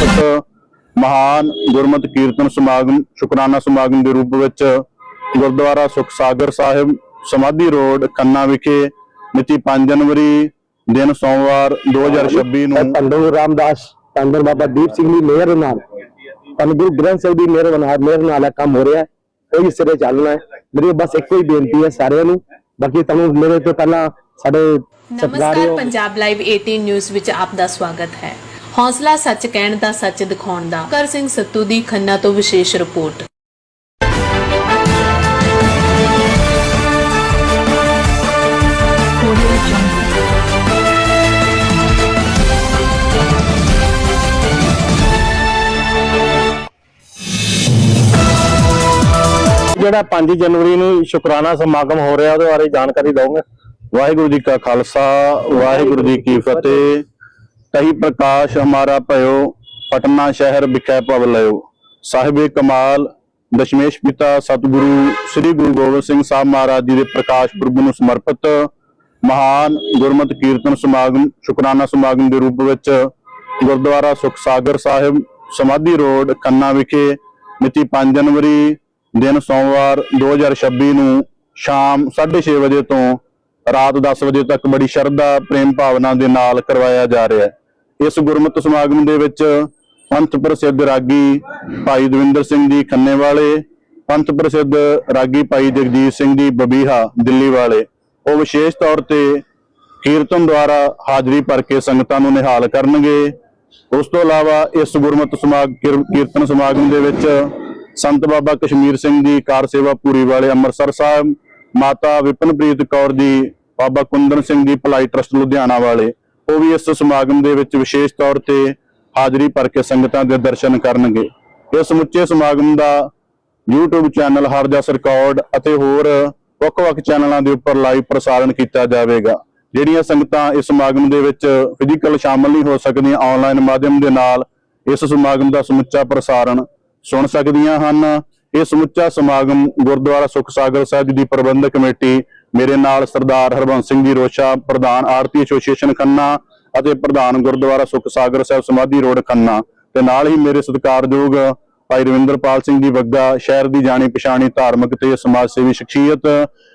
ਸਮਰਪਿਤ ਮਹਾਨ ਗੁਰਮਤਿ ਕੀਰਤਨ ਸਮਾਗਮ ਸ਼ੁਕਰਾਨਾ ਸਮਾਗਮ ਦੇ ਰੂਪ ਵਿੱਚ ਗੁਰਦੁਆਰਾ ਸੁਖ ਸਾਗਰ ਸਾਹਿਬ ਸਮਾਧੀ ਰੋਡ ਖੰਨਾ ਵਿਖੇ ਮਿਤੀ 5 ਜਨਵਰੀ ਦਿਨ ਸੋਮਵਾਰ 2026 ਨੂੰ ਪੰਡੂ ਰਾਮਦਾਸ ਪੰਡਰ ਬਾਬਾ ਦੀਪ ਸਿੰਘ ਦੀ ਮਿਹਰ ਨਾਲ ਪੰਡ ਗੁਰੂ ਗ੍ਰੰਥ ਸਾਹਿਬ ਦੀ ਮਿਹਰ ਨਾਲ ਮਿਹਰ ਨਾਲ ਕੰਮ ਹੋ ਰਿਹਾ ਹੈ ਕੋਈ ਸਿਰੇ ਚੱਲਣਾ ਹੈ। ਮੇਰੀ ਬਸ ਇੱਕੋ ਹੀ ਬੇਨਤੀ ਹੈ ਸਾਰਿਆਂ ਨੂੰ ਬਾਕੀ ਤੁਹਾਨੂੰ ਮੇਰੇ ਤੋਂ ਪਹਿਲਾਂ ਸਾਡੇ ਨਮਸਕਾਰ ਪੰਜਾਬ ਲਾਈਵ 18 ਨਿਊਜ਼ ਵਿੱਚ ਆਪ ਦਾ ਸਵਾਗਤ ਹੈ। ਹੌਸਲਾ ਸੱਚ ਕਹਿਣ ਦਾ, ਸੱਚ ਦਿਖਾਉਣ ਦਾ। ਕਰ ਸਿੰਘ ਸੱਤੂ ਦੀ ਖੰਨਾ ਤੋਂ ਵਿਸ਼ੇਸ਼ ਰਿਪੋਰਟ। ਜਿਹੜਾ 5 ਜਨਵਰੀ ਨੂੰ ਸ਼ੁਕਰਾਨਾ ਸਮਾਗਮ ਹੋ ਰਿਹਾ, ਉਹਦੇ ਬਾਰੇ ਜਾਣਕਾਰੀ ਦਵਾਂਗੇ ਵਾਹਿਗੁਰੂ ਜੀ ਕਾ ਖਾਲਸਾ, ਵਾਹਿਗੁਰੂ ਜੀ ਕੀ ਫਤਿਹ। ਤਹੀ ਪ੍ਰਕਾਸ਼ ਹਮਾਰਾ ਭਇਓ, ਪਟਨਾ ਸ਼ਹਿਰ ਵਿਖੇ ਭਵ ਲਿਓ ਸਾਹਿਬੇ ਕਮਾਲ, ਦਸ਼ਮੇਸ਼ ਪਿਤਾ ਸਤਿਗੁਰੂ ਸ੍ਰੀ ਗੁਰੂ ਗੋਬਿੰਦ ਸਿੰਘ ਸਾਹਿਬ ਮਹਾਰਾਜ ਜੀ ਦੇ ਪ੍ਰਕਾਸ਼ ਪੁਰਬ ਨੂੰ ਸਮਰਪਿਤ ਮਹਾਨ ਗੁਰਮਤਿ ਕੀਰਤਨ ਸਮਾਗਮ, ਸ਼ੁਕਰਾਨਾ ਸਮਾਗਮ ਦੇ ਰੂਪ ਵਿੱਚ ਗੁਰਦੁਆਰਾ ਸੁਖ ਸਾਗਰ ਸਾਹਿਬ, ਸਮਾਧੀ ਰੋਡ ਕੰਨਾ ਵਿਖੇ ਮਿਤੀ 5 ਜਨਵਰੀ ਦਿਨ ਸੋਮਵਾਰ 2026 ਨੂੰ ਸ਼ਾਮ 6:30 ਵਜੇ ਤੋਂ ਰਾਤ 10 ਵਜੇ ਤੱਕ ਬੜੀ ਸ਼ਰਧਾ, ਪ੍ਰੇਮ ਭਾਵਨਾ ਦੇ ਨਾਲ ਕਰਵਾਇਆ ਜਾ ਰਿਹਾ ਹੈ। ਇਸ ਗੁਰਮਤਿ ਸਮਾਗਮ ਦੇ ਵਿੱਚ ਪੰਥ ਪ੍ਰਸਿੱਧ ਰਾਗੀ ਭਾਈ ਦਵਿੰਦਰ ਸਿੰਘ ਜੀ ਖੰਨੇ ਵਾਲੇ ਪੰਥ ਪ੍ਰਸਿੱਧ ਰਾਗੀ ਭਾਈ ਜਗਜੀਤ ਸਿੰਘ ਜੀ ਬਬੀਹਾ ਦਿੱਲੀ ਵਾਲੇ ਉਹ ਵਿਸ਼ੇਸ਼ ਤੌਰ ਤੇ ਕੀਰਤਨ ਦੁਆਰਾ ਹਾਜ਼ਰੀ ਭਰ ਕੇ ਸੰਗਤਾਂ ਨੂੰ ਨਿਹਾਲ ਕਰਨਗੇ। ਉਸ ਤੋਂ ਇਲਾਵਾ ਇਸ ਗੁਰਮਤਿ ਸਮਾਗ, ਕੀਰ- ਕੀਰਤਨ ਸਮਾਗਮ ਦੇ ਵਿੱਚ ਸੰਤ ਬਾਬਾ ਕਸ਼ਮੀਰ ਸਿੰਘ ਜੀ ਕਾਰ ਸੇਵਾ ਪੂਰੀ ਵਾਲੇ ਅੰਮ੍ਰਿਤਸਰ ਸਾਹਿਬ, ਮਾਤਾ ਵਿਪਨਪ੍ਰੀਤ ਕੌਰ ਜੀ, ਬਾਬਾ ਕੁੰਦਨ ਸਿੰਘ ਜੀ ਭਲਾਈ ਟਰਸਟ ਲੁਧਿਆਣਾ ਵਾਲੇ। ਉਹ ਵੀ ਇਸ ਸਮਾਗਮ ਦੇ ਵਿੱਚ ਵਿਸ਼ੇਸ਼ ਤੌਰ ਤੇ ਹਾਜ਼ਰੀ ਭਰ ਕੇ ਸੰਗਤਾਂ ਦੇ ਦਰਸ਼ਨ ਕਰਨਗੇ। ਇਸ ਸਮੁੱਚੇ ਸਮਾਗਮ ਦਾ YouTube ਚੈਨਲ ਹਰਜਸ ਰਿਕਾਰਡ ਅਤੇ ਹੋਰ ਵੱਖ-ਵੱਖ ਚੈਨਲਾਂ ਦੇ ਉੱਪਰ ਲਾਈਵ ਪ੍ਰਸਾਰਣ ਕੀਤਾ ਜਾਵੇਗਾ। ਜਿਹੜੀਆਂ ਸੰਗਤਾਂ ਇਸ ਸਮਾਗਮ ਦੇ ਵਿੱਚ ਫਿਜ਼ੀਕਲ ਸ਼ਾਮਲ ਨਹੀਂ ਹੋ ਸਕਦੀਆਂ ਆਨਲਾਈਨ ਮਾਧਿਅਮ ਦੇ ਨਾਲ ਇਸ ਸਮਾਗਮ ਦਾ ਸਮੁੱਚਾ ਪ੍ਰਸਾਰਣ ਸੁਣ ਸਕਦੀਆਂ ਹਨ। ਇਹ ਸਮੁੱਚਾ ਸਮਾਗਮ ਗੁਰਦੁਆਰਾ ਸੁਖ ਸਾਗਰ ਸਾਹਿਬ ਜੀ ਦੀ ਪ੍ਰਬੰਧਕ ਕਮੇਟੀ, ਮੇਰੇ ਨਾਲ ਸਰਦਾਰ ਹਰਬੰਸ ਸਿੰਘ ਜੀ ਰੋਸ਼ਾ, ਪ੍ਰਧਾਨ ਆਰਤੀ ਐਸੋਸੀਏਸ਼ਨ ਖੰਨਾ ਅਤੇ ਪ੍ਰਧਾਨ ਗੁਰਦੁਆਰਾ ਸੁਖ ਸਾਗਰ ਸਾਹਿਬ ਸਮਾਧੀ ਰੋਡ ਖੰਨਾ ਤੇ ਨਾਲ ਹੀ ਮੇਰੇ ਸਤਿਕਾਰਯੋਗ ਭਾਈ ਰਵਿੰਦਰਪਾਲ ਸਿੰਘ ਜੀ ਬੱਗਾ ਸ਼ਹਿਰ ਦੀ ਜਾਣੀ ਪਛਾਣੀ ਧਾਰਮਿਕ ਤੇ ਸਮਾਜ ਸੇਵੀ ਸ਼ਖਸੀਅਤ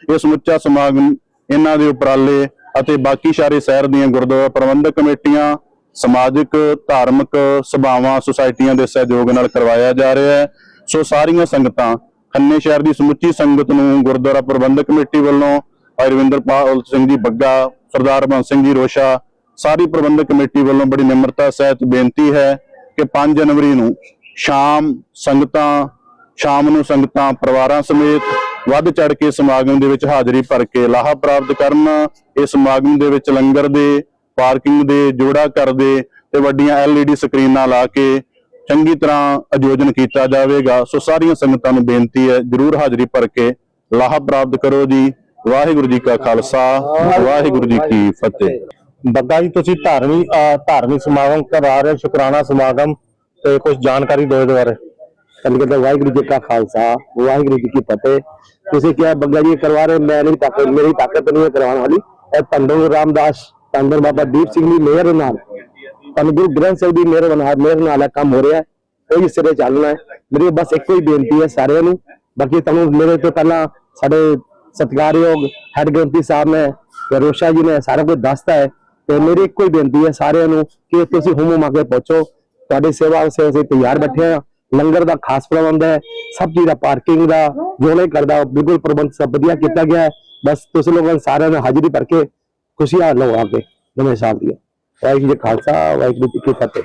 ਇਹ ਸਮੁੱਚਾ ਸਮਾਗਮ ਇਹਨਾਂ ਦੇ ਉਪਰਾਲੇ ਅਤੇ ਬਾਕੀ ਸਾਰੇ ਸ਼ਹਿਰ ਦੀਆਂ ਗੁਰਦੁਆਰਾ ਪ੍ਰਬੰਧਕ ਕਮੇਟੀਆਂ, ਸਮਾਜਿਕ, ਧਾਰਮਿਕ ਸਭਾਵਾਂ, ਸੁਸਾਇਟੀਆਂ ਦੇ ਸਹਿਯੋਗ ਨਾਲ ਕਰਵਾਇਆ ਜਾ ਰਿਹਾ ਹੈ। ਸੋ ਸਾਰੀਆਂ ਸੰਗਤਾਂ ਖੰਨੇ ਸ਼ਹਿਰ ਦੀ ਸਮੁੱਚੀ ਸੰਗਤ ਨੂੰ ਗੁਰਦੁਆਰਾ ਪ੍ਰਬੰਧਕ ਕਮੇਟੀ ਵੱਲੋਂ ਭਾਈ ਰਵਿੰਦਰਪਾਲ ਸਿੰਘ ਜੀ ਬੱਗਾ ਸਰਦਾਰ ਬੰਸ ਸਿੰਘ ਜੀ ਰੋਸ਼ਾ ਸਾਰੀ ਪ੍ਰਬੰਧਕ ਕਮੇਟੀ ਵੱਲੋਂ ਬੜੀ ਨਿਮਰਤਾ ਸਹਿਤ ਬੇਨਤੀ ਹੈ ਕਿ 5 ਜਨਵਰੀ ਨੂੰ ਸ਼ਾਮ ਸੰਗਤਾਂ, ਸ਼ਾਮ ਨੂੰ ਸੰਗਤਾਂ ਪਰਿਵਾਰਾਂ ਸਮੇਤ ਵੱਧ ਚੜ ਕੇ ਸਮਾਗਮ ਦੇ ਵਿੱਚ ਹਾਜ਼ਰੀ ਭਰ ਕੇ ਲਾਹਾ ਪ੍ਰਾਪਤ ਕਰਨ। ਇਸ ਸਮਾਗਮ ਦੇ ਵਿੱਚ ਲੰਗਰ ਦੇ, ਪਾਰਕਿੰਗ ਦੇ, ਜੋੜਾ ਘਰ ਦੇ ਤੇ ਵੱਡੀਆਂ LED ਸਕਰੀਨਾਂ ਲਾ ਕੇ ਚੰਗੀ ਤਰ੍ਹਾਂ ਆਯੋਜਨ ਕੀਤਾ ਜਾਵੇਗਾ। ਸੋ ਸਾਰੀਆਂ ਸੰਗਤਾਂ ਨੂੰ ਬੇਨਤੀ ਹੈ, ਜਰੂਰ ਹਾਜ਼ਰੀ ਭਰ ਕੇ ਲਾਹਾ ਪ੍ਰਾਪਤ ਕਰੋ ਜੀ। ਵਾਹਿਗੁਰੂ ਜੀ ਕਾ ਖਾਲਸਾ, ਵਾਹਿਗੁਰੂ ਜੀ ਕੀ ਫਤਿਹ। ਬੱਗਾ ਜੀ ਤੁਸੀਂ ਧਾਰਮਿਕ ਧਾਰਮਿਕ ਸਮਾਗਮ ਕਰਾ ਰਹੇ ਹੋ, ਸ਼ੁਕਰਾਨਾ ਸਮਾਗਮ ਤੇ ਕੁਝ ਜਾਣਕਾਰੀ ਦਿਓ ਇਹਦੇ ਬਾਰੇ। ਕੱਲ ਕਹਿੰਦਾ ਵਾਹਿਗੁਰੂ ਜੀ ਕਾ ਖਾਲਸਾ ਵਾਹਿਗੁਰੂ ਜੀ ਕੀ ਫਤਿਹ। ਤੁਸੀਂ ਕਿਹਾ ਬੱਗਾ ਜੀ ਕਰਵਾ ਰਹੇ ਮੈਂ ਨਹੀਂ ਤਾਕਤ ਮੇਰੀ ਤਾਕਤ ਨਹੀਂ ਕਰਵਾਉਣ ਵਾਲੀ। ਇਹ ਪੰਡੂ ਰਾਮਦਾਸ ਪੰਡਰ ਬਾਬਾ ਦੀਪ ਸਿੰਘ ਦੀ ਮਿਹਰ ਨਾਲ ਗੁਰੂ ਗ੍ਰੰਥ ਸਾਹਿਬ ਦੀ ਮਿਹਰ ਨਾਲ ਮਿਹਰ ਨਾਲ ਕੰਮ ਹੋ ਰਿਹਾ ਹੈ। ਕੋਈ ਸਿਰੇ ਚੱਲਣਾ ਹੈ। ਮੇਰੀ ਬਸ ਇੱਕੋ ਹੀ ਬੇਨਤੀ ਹੈ ਸਾਰਿਆਂ ਨੂੰ। ਬਾਕੀ ਤੁਹਾਨੂੰ ਮੇਰੇ ਤੋਂ ਪਹਿਲਾਂ ਸਾਡੇ ਸਤਿਕਾਰਯੋਗ ਹੈਡ ਗ੍ਰੰਥੀ ਸਾਹਿਬ ਨੇ ਰੋਸ਼ਾ ਜੀ ਨੇ ਸਾਰਾ ਕੁਝ ਦੱਸਤਾ ਹੈ। ਤੇ ਮੇਰੀ ਇੱਕੋ ਹੀ ਬੇਨਤੀ ਹੈ ਸਾਰਿਆਂ ਨੂੰ ਕਿ ਤੁਸੀਂ ਹੁਮਮ ਆ ਕੇ ਪਹੁੰਚੋ। ਤੁਹਾਡੀ ਸੇਵਾ ਵਾਸਤੇ ਅਸੀਂ ਤਿਆਰ ਬੈਠੇ ਹਾਂ। ਲੰਗਰ ਦਾ ਖਾਸ ਪ੍ਰਬੰਧ ਹੈ ਸਭ ਚੀਜ਼ ਦਾ ਪਾਰਕਿੰਗ ਦਾ ਜੋ ਨਹੀਂ ਕਰਦਾ ਬਿਲਕੁਲ ਪ੍ਰਬੰਧ ਸਭ ਵਧੀਆ ਕੀਤਾ ਗਿਆ ਹੈ। ਬਸ ਤੁਸੀਂ ਲੋਕਾਂ ਸਾਰਿਆਂ ਨੇ ਹਾਜ਼ਰੀ ਭਰ ਕੇ ਖੁਸ਼ੀਆਂ ਲਓ ਆ ਕੇ ਨਵੇਂ ਸਾਲ ਦੀਆਂ। ਵਾਹਿਗੁਰੂ ਜੀ ਖਾਲਸਾ, ਵਾਹਿਗੁਰੂ ਜੀ ਕੀ ਫਤਿਹ।